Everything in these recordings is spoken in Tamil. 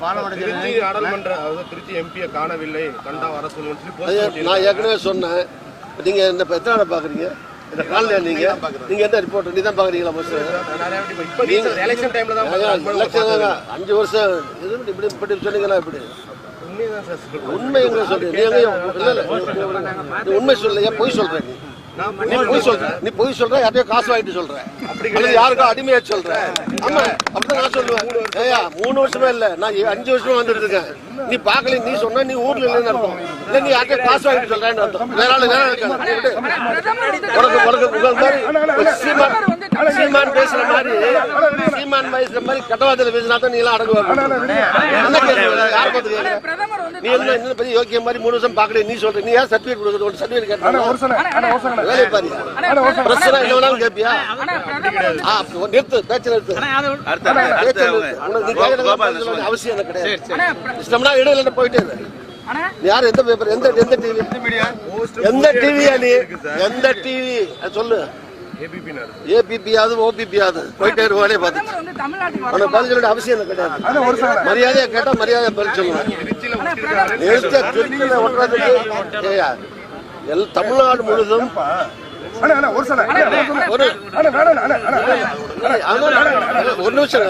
திருச்சி நாடாளுமன்ற அதாவது திருச்சி எம்பியை காணவில்லை. கண்டா வர சொல்லுன்னு நான் ஏற்கனவே சொன்னேன். நீங்க என்ன இப்ப எத்தனை நாளா பாக்குறீங்க? இந்த காலையில நீங்க? நீங்க என்ன ரிப்போர்ட் நீ தான் பாக்குறீங்களா எலெக்ஷன் அஞ்சு வருஷம் இப்படி இப்படி சொன்னீங்களா இப்படி? சொல்றேன். உண்மை எங்க சொல்றீங்க. உண்மை சொல்லையா பொய் சொல்ற நீ பொய் சொல்ற. நீ பொய் சொல்ற யார்ட்டையோ காசு வாங்கிட்டு சொல்ற. அல்லது யாருக்கோ அடிமையா சொல்ற. ஆமா அப்படிதான் நான் சொல்லுவேன். ஏயா மூணு வருஷமா இல்ல. நான் அஞ்சு வருஷமா வந்துட்டு இருக்கேன். நீ பாக்கல நீ சொன்னா நீ ஊர்ல இல்லைன்னு அர்த்தம். இல்ல நீ யார்ட்டையோ காசு வாங்கிட்டு சொல்றேன்னு அர்த்தம். வேற ஆளு வேற. உனக்கு உனக்கு சீமான் பேசுற மாதிரி சீமான் பேசுற மாதிரி கட்டவாதத்துல பேசினா தான் நீ எல்லாம் அடங்குவாங்க நீ என்ன என்ன பெரிய யோக்கிய மாதிரி மூணு வருஷம் பாக்கல நீ சொல்ற நீ ஏன் சர்டிபிகேட் கொடுக்குறது? ஒரு சர்டிபிகேட் கேட்டா வேலை பாரு. பிரச்சனை என்ன வேணாலும் அப்ப நிறுத்து பேச்சு நிறுத்து. அவசியம் எனக்கு கிடையாது. இஷ்டம்னா இடம் போயிட்டே இரு. நீ யார்? எந்த பேப்பர் எந்த எந்த டிவி எந்த டிவியா நீ? எந்த டிவி சொல்லு. ஏபிபியாவது ஓபிபியாவது போயிட்டே இரு வேலையை பார்த்து உனக்கு பதில் சொல்ல அவசியம் கிடையாது மரியாதையா கேட்டா மரியாதை பதில் சொல்லணும் நிறுத்த திருச்சியில ஒட்டுறதுக்கு எல் தமிழ்நாடு முழுதும் ஒரு நிமிஷம்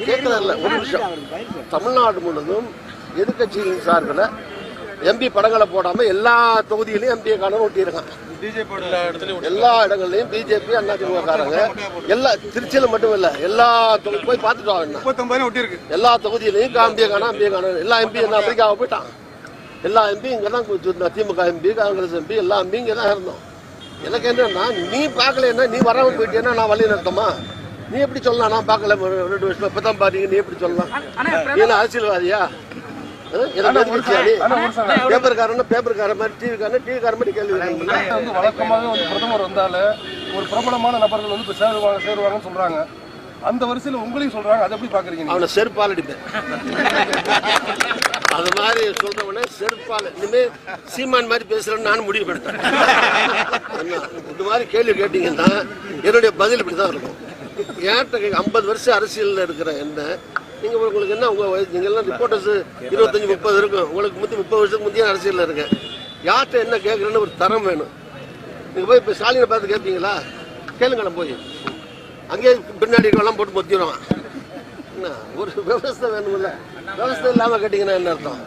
கேட்கறதில்ல ஒரு நிமிஷம். தமிழ்நாடு முழுவதும் எதிர்கட்சியின் சார்பில் எம்பி படங்களை போடாம எல்லா தொகுதியிலையும் எம்பியை காண ஒட்டியிருக்கான் எல்லா இடங்கள்லயும் பிஜேபி அதிமுக காரங்க. எல்லா திருச்சியில மட்டும் இல்ல எல்லா தொகுதி போய் பார்த்துட்டு வாங்க எல்லா தொகுதியிலையும் எம்பியை காண எம்பியை காண எல்லா எம்பி என்ன அமெரிக்காவை போயிட்டான். எல்லா எம்பி இங்க தான் திமுக எம்பி காங்கிரஸ் எம்பி எல்லா எம்பி இங்க தான் இருந்தோம். எனக்கு என்னன்னா நீ பார்க்கலன்னா நீ வராம போயிட்டேன்னா நான் வழி நடத்தமா? நீ எப்படி சொல்லலாம் நான் பார்க்கல ஒரு ரெண்டு வருஷம் இப்பதான் பாத்தீங்க நீ எப்படி சொல்லலாம்? நீ அரசியல்வாதியா அஹ், எனக்கு எதிர்க்கட்சியா நீ பேப்பர்காரன் பேப்பர்காரன் மாதிரி டிவிக்காரன் டிவிக்காரன் மாதிரி கேள்வி. வந்து வழக்கமாக வந்து பிரதமர் வந்தால ஒரு பிரபலமான நபர்கள் வந்து இப்ப சேருவாங்க சேருவாங்கன்னு சொல்றாங்க. அந்த வரிசையில உங்களையும் சொல்றாங்க. அதை எப்படி பாக்குறீங்க? அவனை செருப்பால் அடிப்பேன். அது மாதிரி சொல்றவனே செருப்பால். இனிமே சீமான் மாதிரி பேசுறேன்னு நான் முடிவு என்ன, இந்த மாதிரி கேள்வி கேட்டீங்கன்னா என்னுடைய பதில் இப்படி தான் இருக்கும். ஏன்ட்ட ஐம்பது வருஷம் அரசியலில் இருக்கிற என்ன நீங்க உங்களுக்கு என்ன உங்க வயசு நீங்க எல்லாம் ரிப்போர்ட்டர்ஸ் இருபத்தஞ்சு முப்பது இருக்கும் உங்களுக்கு முந்தி முப்பது வருஷத்துக்கு முந்தைய அரசியலில் இருக்கேன் யார்கிட்ட என்ன கேட்குறேன்னு ஒரு தரம் வேணும். நீங்க போய் இப்போ ஸ்டாலினை பார்த்து கேட்பீங்களா? கேளுங்க போய். அங்கேயே பின்னாடி எல்லாம் போட்டு மொத்திடுவான். என்ன ஒரு விவசாய வேணுமில்ல விவசாயம் இல்லாமல் கேட்டிங்கன்னா என்ன அர்த்தம்?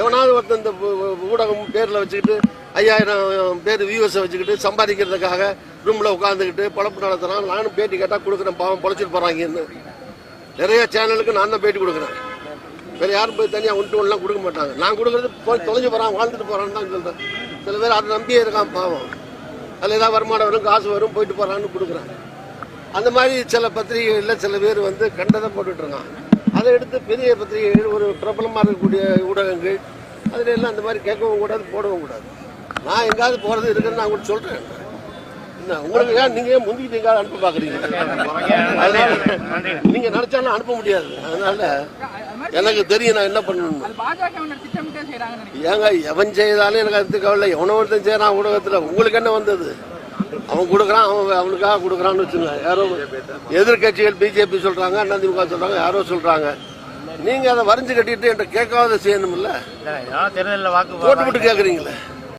எவனாவது ஒருத்தன் இந்த ஊடகம் பேரில் வச்சுக்கிட்டு ஐயாயிரம் பேர் வியூவர்ஸை வச்சுக்கிட்டு சம்பாதிக்கிறதுக்காக ரூமில் உட்காந்துக்கிட்டு பொழப்பு நடத்துறான். நானும் பேட்டி கேட்டால் கொடுக்குறேன் பாவம் பொழைச்சிட்டு போகிறாங்கன்னு நிறைய சேனலுக்கு நான் தான் பேட்டி கொடுக்குறேன். வேறு யாரும் போய் தனியாக ஒன்று ஒன்லாம் கொடுக்க மாட்டாங்க. நான் கொடுக்குறது போய் தொலைஞ்சு போகிறான் வாழ்ந்துட்டு போகிறான்னு தான் சொல்கிறேன் சில பேர் அதை நம்பியே இருக்கான் பாவம். அதில் ஏதாவது வருமானம் வரும் காசு வரும் போயிட்டு போகிறான்னு கொடுக்குறாங்க அந்த மாதிரி சில பத்திரிகைகளில் சில பேர் வந்து கண்டதை போட்டுட்ருக்கான் அதை எடுத்து பெரிய பத்திரிகைகள் ஒரு பிரபலமாக இருக்கக்கூடிய ஊடகங்கள் அதில் எல்லாம் அந்த மாதிரி கேட்கவும் கூடாது போடவும் கூடாது. நான் எங்காவது போகிறது இருக்குன்னு நான் உங்களுக்கு சொல்கிறேன் உங்களுக்கு ஏன் நீங்கள் ஏன் முந்திக்கிட்டு எங்காவது அனுப்ப பார்க்குறீங்க? அதனால நீங்கள் நினச்சாலும் அனுப்ப முடியாது. அதனால எனக்கு தெரியும் நான் என்ன பண்ணணும் ஏங்க எவன் செய்தாலும் எனக்கு அது கவலை. எவனோ ஒருத்தன் செய்யறான் ஊடகத்தில் உங்களுக்கு என்ன வந்தது? அவன் கொடுக்குறான் அவன் அவனுக்காக கொடுக்குறான்னு வச்சுங்க யாரோ எதிர்கட்சிகள் பிஜேபி சொல்றாங்க அதிமுக சொல்றாங்க யாரோ சொல்றாங்க. நீங்க அதை வரைஞ்சு கட்டிட்டு என்கிட்ட கேட்காத செய்யணும்ல? தேர்தலில் வாக்கு போட்டு போட்டு கேட்குறீங்களே